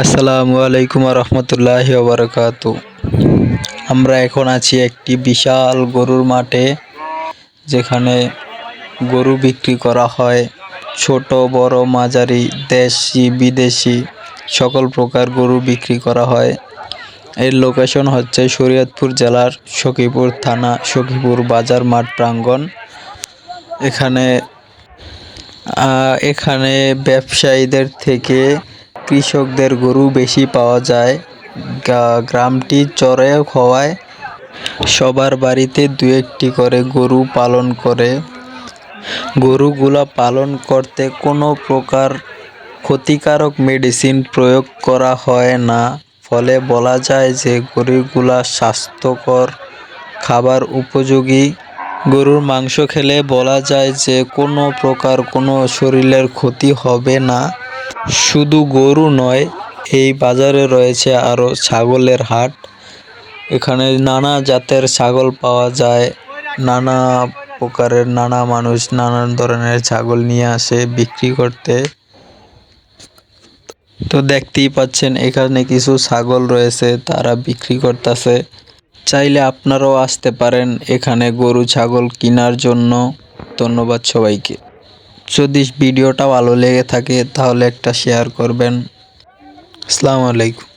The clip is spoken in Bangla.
আসসালামু আলাইকুম রহমতুল্লাহ বারকাত। আমরা এখন আছি একটি বিশাল গরুর মাঠে, যেখানে গরু বিক্রি করা হয়। ছোট, বড়, মাঝারি, দেশি, বিদেশি, সকল প্রকার গরু বিক্রি করা হয়। এর লোকেশন হচ্ছে শরীয়তপুর জেলার সখীপুর থানা, সখীপুর বাজার মাঠ প্রাঙ্গণ। এখানে এখানে ব্যবসায়ীদের থেকে কৃষকদের গরু বেশি পাওয়া যায়। গ্রামটি চরে হওয়ায় সবার বাড়িতে দু একটি করে গরু পালন করে। গরুগুলা পালন করতে কোনো প্রকার ক্ষতিকারক মেডিসিন প্রয়োগ করা হয় না। ফলে বলা যায় যে, গরুগুলা স্বাস্থ্যকর, খাবার উপযোগী। গরুর মাংস খেলে বলা যায় যে, কোনো প্রকার কোনো শরীরের ক্ষতি হবে না। শুধু গরু নয়, এই বাজারে রয়েছে আরও ছাগলের হাট। এখানে নানা জাতের ছাগল পাওয়া যায়, নানা প্রকারের নানা মানুষ নানান ধরনের ছাগল নিয়ে আসে বিক্রি করতে। তো দেখতেই পাচ্ছেন, এখানে কিছু ছাগল রয়েছে, তারা বিক্রি করতেছে। চাইলে আপনারাও আসতে পারেন এখানে গরু, ছাগল কেনার জন্য। ধন্যবাদ সবাইকে। যদি ভিডিওটা ভালো লেগে থাকে তাহলে একটা শেয়ার করবেন। আসসালামু আলাইকুম।